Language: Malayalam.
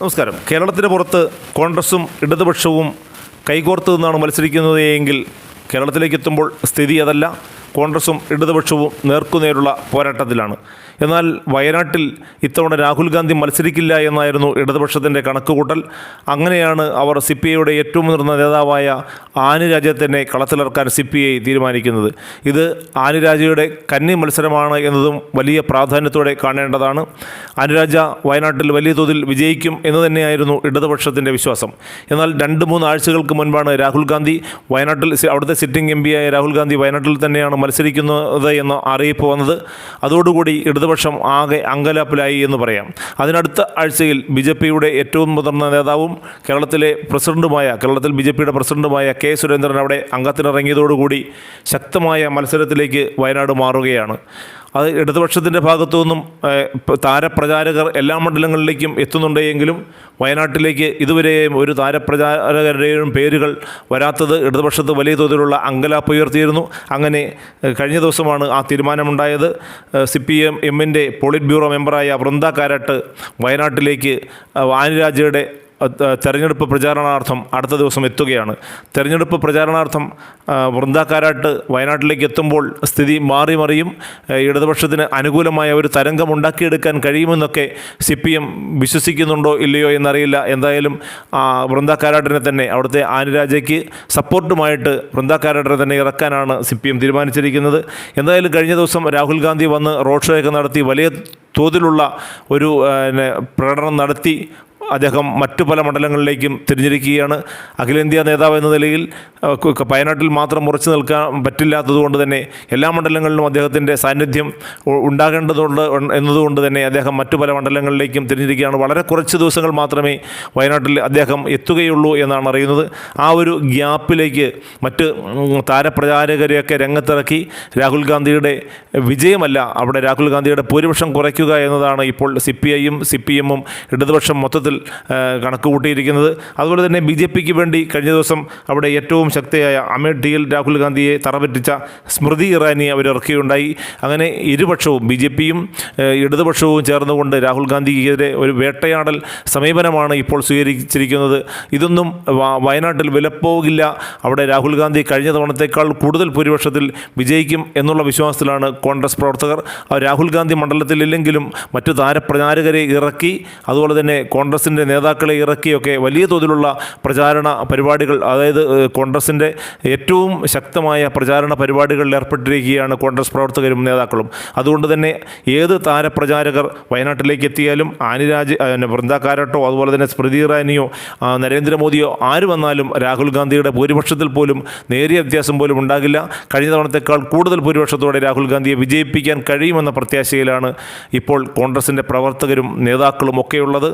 നമസ്കാരം. കേരളത്തിന് പുറത്ത് കോൺഗ്രസും ഇടതുപക്ഷവും കൈകോർത്ത് നിന്നാണ് മത്സരിക്കുന്നത് എങ്കിൽ കേരളത്തിലേക്ക് എത്തുമ്പോൾ സ്ഥിതി അതല്ല. കോൺഗ്രസും ഇടതുപക്ഷവും നേർക്കുനേരുള്ള പോരാട്ടത്തിലാണ്. എന്നാൽ വയനാട്ടിൽ ഇത്തവണ രാഹുൽ ഗാന്ധി മത്സരിക്കില്ല എന്നായിരുന്നു ഇടതുപക്ഷത്തിന്റെ കണക്കുകൂട്ടൽ. അങ്ങനെയാണ് അവർ സി പി ഐയുടെ ഏറ്റവും മുതിർന്ന നേതാവായ ആനുരാജ്യത്തിനെ കളത്തിലിറക്കാൻ സി പി ഐ തീരുമാനിക്കുന്നത്. ഇത് ആനുരാജയുടെ കന്നി മത്സരമാണ് എന്നതും വലിയ പ്രാധാന്യത്തോടെ കാണേണ്ടതാണ്. അനുരാജ വയനാട്ടിൽ വലിയ തോതിൽ വിജയിക്കും എന്ന് തന്നെയായിരുന്നു ഇടതുപക്ഷത്തിന്റെ വിശ്വാസം. എന്നാൽ രണ്ട് മൂന്ന് ആഴ്ചകൾക്ക് മുൻപാണ് രാഹുൽ ഗാന്ധി വയനാട്ടിൽ അവിടുത്തെ സിറ്റിംഗ് എം പിയായ രാഹുൽ ഗാന്ധി വയനാട്ടിൽ തന്നെയാണ് മത്സരിക്കുന്നത് എന്ന അറിയിപ്പ് വന്നത്. അതോടുകൂടി ഇടതുപക്ഷം ആകെ അങ്കലാപ്പിലായി എന്ന് പറയാം. അതിനടുത്ത ആഴ്ചയിൽ ബി ജെ പിയുടെ ഏറ്റവും മുതിർന്ന നേതാവും കേരളത്തിലെ പ്രസിഡന്റുമായ കേരളത്തിൽ ബി ജെ പിയുടെ പ്രസിഡന്റുമായ കെ സുരേന്ദ്രൻ അവിടെ അംഗത്തിനിറങ്ങിയതോടുകൂടി ശക്തമായ മത്സരത്തിലേക്ക് വയനാട് മാറുകയാണ്. അത് ഇടതുപക്ഷത്തിന്റെ ഭാഗത്തു നിന്നും താരപ്രചാരകർ എല്ലാ മണ്ഡലങ്ങളിലേക്കും എത്തുന്നുണ്ടെങ്കിലും വയനാട്ടിലേക്ക് ഇതുവരെയും ഒരു താരപ്രചാരകരുടെയും പേരുകൾ വരാത്തത് ഇടതുപക്ഷത്ത് വലിയ തോതിലുള്ള അങ്കലാപ്പ് ഉയർത്തിയിരുന്നു. അങ്ങനെ കഴിഞ്ഞ ദിവസമാണ് ആ തീരുമാനമുണ്ടായത്. സി പി എം എമ്മിന്റെ പോളിറ്റ് ബ്യൂറോ മെമ്പറായ വൃന്ദ കാരാട്ട് വയനാട്ടിലേക്ക് അത് തെരഞ്ഞെടുപ്പ് പ്രചാരണാർത്ഥം അടുത്ത ദിവസം എത്തുകയാണ്. തെരഞ്ഞെടുപ്പ് പ്രചാരണാർത്ഥം വൃന്ദാക്കാരായിട്ട് വയനാട്ടിലേക്ക് എത്തുമ്പോൾ സ്ഥിതി മാറി മറിയും. ഇടതുപക്ഷത്തിന് അനുകൂലമായ ഒരു തരംഗം ഉണ്ടാക്കിയെടുക്കാൻ കഴിയുമെന്നൊക്കെ സി പി എം വിശ്വസിക്കുന്നുണ്ടോ ഇല്ലയോ എന്നറിയില്ല. എന്തായാലും വൃന്ദാക്കാരാട്ടിനെ തന്നെ അവിടുത്തെ ആനുരാജയ്ക്ക് സപ്പോർട്ടുമായിട്ട് വൃന്ദാക്കാരാട്ടിനെ തന്നെ ഇറക്കാനാണ് സി പി എം തീരുമാനിച്ചിരിക്കുന്നത്. എന്തായാലും കഴിഞ്ഞ ദിവസം രാഹുൽ ഗാന്ധി വന്ന് റോഡ് ഷോയൊക്കെ നടത്തി വലിയ തോതിലുള്ള ഒരു പ്രകടനം നടത്തി. അദ്ദേഹം മറ്റു പല മണ്ഡലങ്ങളിലേക്കും തിരഞ്ഞെടുക്കുകയാണ് അഖിലേന്ത്യാ നേതാവ് എന്ന നിലയിൽ വയനാട്ടിൽ മാത്രം ഉറച്ചു നിൽക്കാൻ പറ്റില്ലാത്തതുകൊണ്ട് തന്നെ എല്ലാ മണ്ഡലങ്ങളിലും അദ്ദേഹത്തിന്റെ സാന്നിധ്യം ഉണ്ടാകേണ്ടതുണ്ട് എന്നതുകൊണ്ട് തന്നെ അദ്ദേഹം മറ്റു പല മണ്ഡലങ്ങളിലേക്കും തിരഞ്ഞെടുക്കുകയാണ് വളരെ കുറച്ച് ദിവസങ്ങൾ മാത്രമേ വയനാട്ടിൽ അദ്ദേഹം എത്തുകയുള്ളൂ എന്നാണ് അറിയുന്നത്. ആ ഒരു ഗ്യാപ്പിലേക്ക് മറ്റ് താരപ്രചാരകരെയൊക്കെ രംഗത്തിറക്കി. രാഹുൽ ഗാന്ധിയുടെ വിജയമല്ല അവിടെ രാഹുൽ ഗാന്ധിയുടെ ഭൂരിപക്ഷം കുറയ്ക്കുക എന്നതാണ് ഇപ്പോൾ സി പി ഐയും സി പി എമ്മും ഇടതുപക്ഷം മൊത്തത്തിൽ കണക്ക് കൂട്ടിയിരിക്കുന്നത്. അതുപോലെ തന്നെ ബി ജെ പിക്ക് വേണ്ടി കഴിഞ്ഞ ദിവസം അവിടെ ഏറ്റവും ശക്തിയായ അമേഠിയിൽ രാഹുൽ ഗാന്ധിയെ തറപറ്റിച്ച സ്മൃതി ഇറാനി അവർ ഇറക്കുകയുണ്ടായി അങ്ങനെ ഇരുപക്ഷവും ബി ജെ പിയും ഇടതുപക്ഷവും ചേർന്നുകൊണ്ട് രാഹുൽ ഗാന്ധിക്കെതിരെ ഒരു വേട്ടയാടൽ സമീപനമാണ് ഇപ്പോൾ സ്വീകരിച്ചിരിക്കുന്നത്. ഇതൊന്നും വയനാട്ടിൽ വിലപ്പോകില്ല. അവിടെ രാഹുൽ ഗാന്ധി കഴിഞ്ഞ തവണത്തേക്കാൾ കൂടുതൽ ഭൂരിപക്ഷത്തിൽ വിജയിക്കും എന്നുള്ള വിശ്വാസത്തിലാണ് കോൺഗ്രസ് പ്രവർത്തകർ. രാഹുൽ ഗാന്ധി മണ്ഡലത്തിലില്ലെങ്കിലും മറ്റു താരപ്രചാരകരെ ഇറക്കി. അതുപോലെ തന്നെ കോൺഗ്രസിന്റെ നേതാക്കളെ ഇറക്കിയൊക്കെ വലിയ തോതിലുള്ള പ്രചാരണ പരിപാടികൾ അതായത് കോൺഗ്രസിന്റെ ഏറ്റവും ശക്തമായ പ്രചാരണ പരിപാടികളിൽ ഏർപ്പെട്ടിരിക്കുകയാണ് കോൺഗ്രസ് പ്രവർത്തകരും നേതാക്കളും. അതുകൊണ്ട് തന്നെ ഏത് താരപ്രചാരകർ വയനാട്ടിലേക്ക് എത്തിയാലും ആനിരാജ് വൃന്ദാക്കാരട്ടോ അതുപോലെ തന്നെ സ്മൃതി ഇറാനിയോ നരേന്ദ്രമോദിയോ ആര് വന്നാലും രാഹുൽ ഗാന്ധിയുടെ ഭൂരിപക്ഷത്തിൽ പോലും നേരിയ വ്യത്യാസം പോലും ഉണ്ടാകില്ല. കഴിഞ്ഞ തവണത്തേക്കാൾ കൂടുതൽ ഭൂരിപക്ഷത്തോടെ രാഹുൽ ഗാന്ധിയെ വിജയിപ്പിക്കാൻ കഴിയുമെന്ന പ്രത്യാശയിലാണ് ഇപ്പോൾ കോൺഗ്രസിന്റെ പ്രവർത്തകരും നേതാക്കളും ഒക്കെയുള്ളത്.